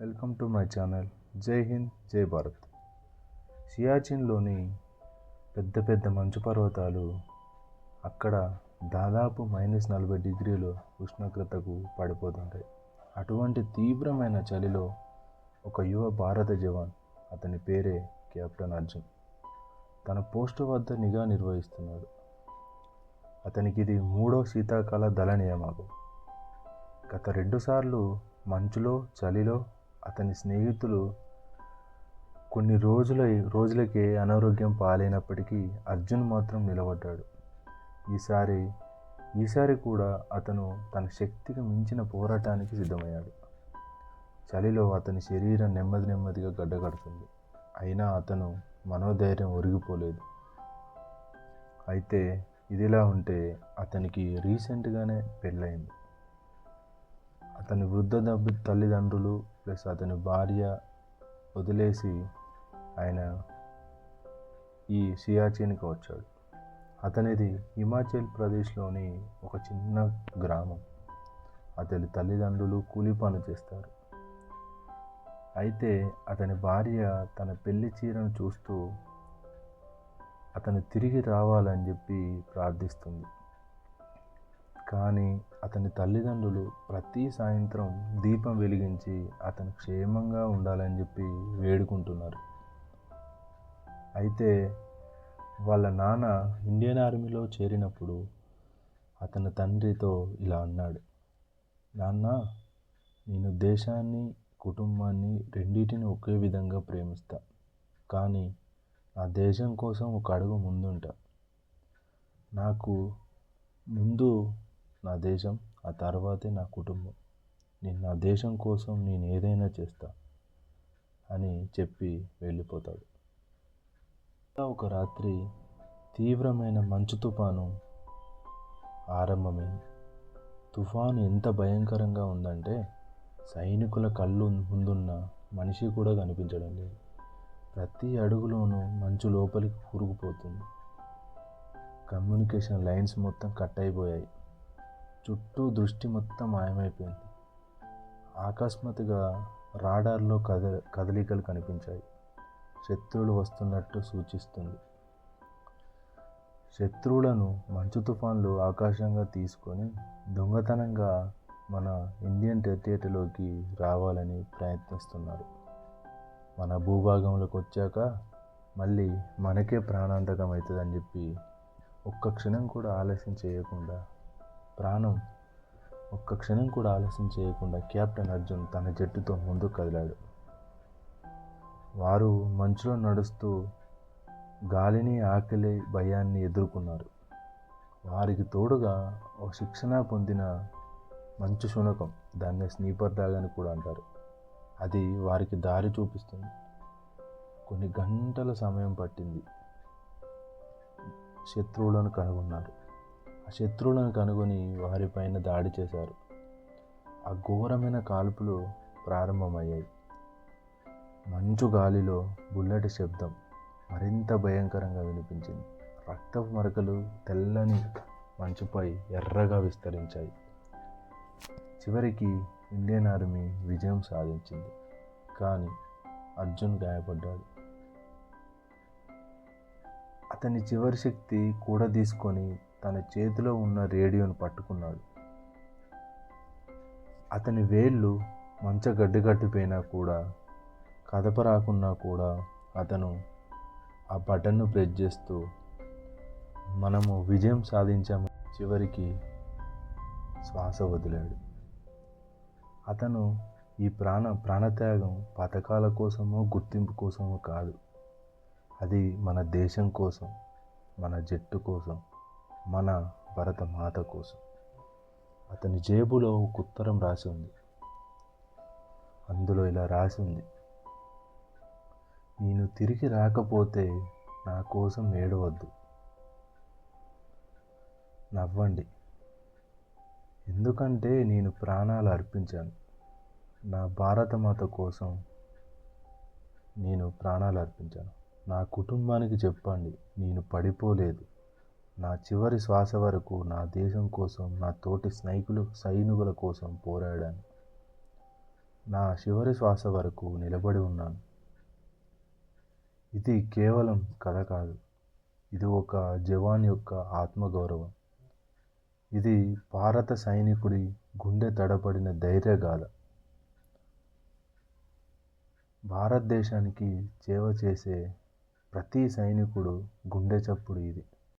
Welcome to my channel. జై హింద్ జై భారత్. సియాచిన్లోని పెద్ద పెద్ద మంచు పర్వతాలు అక్కడ దాదాపు మైనస్ నలభై డిగ్రీలు ఉష్ణోగ్రతకు పడిపోతుంటాయి. అటువంటి తీవ్రమైన చలిలో ఒక యువ భారత జవాన్ అతని పేరే కెప్టెన్ అర్జున్. తన పోస్టు వద్ద నిఘా నిర్వహిస్తున్నాడు. అతనికి ఇది మూడో శీతాకాల దళ నియామకం గత రెండుసార్లు మంచులో చలిలో అతని స్నేహితులు కొన్ని రోజుల రోజులకే అనారోగ్యం పాలైనప్పటికీ అర్జున్ మాత్రం నిలబడ్డాడు. ఈసారి ఈసారి కూడా అతను తన శక్తికి మించిన పోరాటానికి సిద్ధమయ్యాడు. చలిలో అతని శరీరం నెమ్మది నెమ్మదిగా గడ్డగడుతుంది. అయినా అతను మనోధైర్యం ఒరిగిపోలేదు. అయితే ఇదిలా ఉంటే అతనికి రీసెంట్గానే పెళ్ళయింది. అతని వృద్ధ దబ్బు తల్లిదండ్రులు ప్లస్ అతని భార్య వదిలేసి ఆయన ఈ సియాచిన్కి వచ్చాడు. అతనిది హిమాచల్ ప్రదేశ్లోని ఒక చిన్న గ్రామం. అతని తల్లిదండ్రులు కూలి పని చేస్తారు. అయితే అతని భార్య తన పెళ్ళి చీరను చూస్తూ అతను తిరిగి రావాలని చెప్పి ప్రార్థిస్తుంది. కానీ అతని తల్లిదండ్రులు ప్రతి సాయంత్రం దీపం వెలిగించి అతను క్షేమంగా ఉండాలని చెప్పి వేడుకుంటున్నారు. అయితే వాళ్ళ నాన్న ఇండియన్ ఆర్మీలో చేరినప్పుడు అతని తండ్రితో ఇలా అన్నాడు నాన్న నేను దేశాన్ని కుటుంబాన్ని రెండింటిని ఒకే విధంగా ప్రేమిస్తా కానీ నా దేశం కోసం ఒక అడుగు ముందుంటా. నాకు ముందు నా దేశం ఆ తర్వాతే నా కుటుంబం. నేను నా దేశం కోసం నేను ఏదైనా చేస్తా అని చెప్పి వెళ్ళిపోతాడు. ఒక రాత్రి తీవ్రమైన మంచు తుఫాను ఆరంభమైంది. తుఫాను ఎంత భయంకరంగా ఉందంటే సైనికుల కళ్ళు ముందున్న మనిషి కూడా కనిపించడం లేదు. ప్రతి అడుగులోనూ మంచు లోపలికి కూరుకుపోతుంది. కమ్యూనికేషన్ లైన్స్ మొత్తం కట్ అయిపోయాయి. చుట్టూ దృష్టి మొత్తం మాయమైపోయింది. ఆకస్మాత్తుగా రాడార్లో కద కదలికలు కనిపించాయి. శత్రువులు వస్తున్నట్టు సూచిస్తుంది. శత్రువులను మంచు తుఫాన్లు ఆకాశంగా తీసుకొని దొంగతనంగా మన ఇండియన్ టెరిటరీలోకి రావాలని ప్రయత్నిస్తున్నారు. మన భూభాగంలోకి వచ్చాక మళ్ళీ మనకే ప్రాణాంతకం అవుతుందని చెప్పి ఒక్క క్షణం కూడా ఆలస్యం చేయకుండా ప్రాణం ఒక్క క్షణం కూడా ఆలస్యం చేయకుండా కెప్టెన్ అర్జున్ తన జట్టుతో ముందుకు కదిలాడు. వారు మంచులో నడుస్తూ గాలిని ఆకలి భయాన్ని ఎదుర్కొన్నారు. వారికి తోడుగా ఒక శిక్షణ పొందిన మంచు శునకం దాన్ని స్నీపర్ డాగ్ అని కూడా అంటారు. అది వారికి దారి చూపిస్తుంది. కొన్ని గంటల సమయం పట్టింది. శత్రువులను కనుగొన్నారు. శత్రువులను కనుగొని వారిపైన దాడి చేశారు. ఆ ఘోరమైన కాల్పులు ప్రారంభమయ్యాయి. మంచు గాలిలో బుల్లెట్ శబ్దం మరింత భయంకరంగా వినిపించింది. రక్తపు మరకలు తెల్లని మంచుపై ఎర్రగా విస్తరించాయి. చివరికి ఇండియన్ ఆర్మీ విజయం సాధించింది. కానీ అర్జున్ గాయపడ్డాడు. అతని చివరి శక్తి కూడా తీసుకొని తన చేతిలో ఉన్న రేడియోను పట్టుకున్నాడు. అతని వేళ్ళు మంచ గడ్డగట్టిపోయినా కూడా కదపరాకున్నా కూడా అతను ఆ బటన్ను ప్రెస్ చేస్తూ మనము విజయం సాధించాము. చివరికి శ్వాస వదిలాడు. అతను ఈ ప్రాణ ప్రాణత్యాగం పథకాల కోసమో గుర్తింపు కోసమో కాదు. అది మన దేశం కోసం మన జట్టు కోసం. మన భరత మాత కోసం. అతని జేబులో ఒక ఉత్తరం రాసి ఉంది. అందులో ఇలా రాసి ఉంది. నేను తిరిగి రాకపోతే నా కోసం ఏడవద్దు. నవ్వండి. ఎందుకంటే నేను ప్రాణాలు అర్పించాను. నా భారతమాత కోసం నేను ప్రాణాలు అర్పించాను. నా కుటుంబానికి చెప్పండి నేను పడిపోలేదు. నా చివరి శ్వాస వరకు నా దేశం కోసం నా తోటి స్నేహితులు సైనికుల కోసం పోరాడాను. నా చివరి శ్వాస వరకు నిలబడి ఉన్నాను. ఇది కేవలం కథ కాదు. ఇది ఒక జవాన్ యొక్క ఆత్మగౌరవం. ఇది భారత సైనికుడి గుండె తడపడిన ధైర్యగాథ. భారతదేశానికి సేవ చేసే ప్రతి సైనికుడు గుండె చప్పుడు ఇది.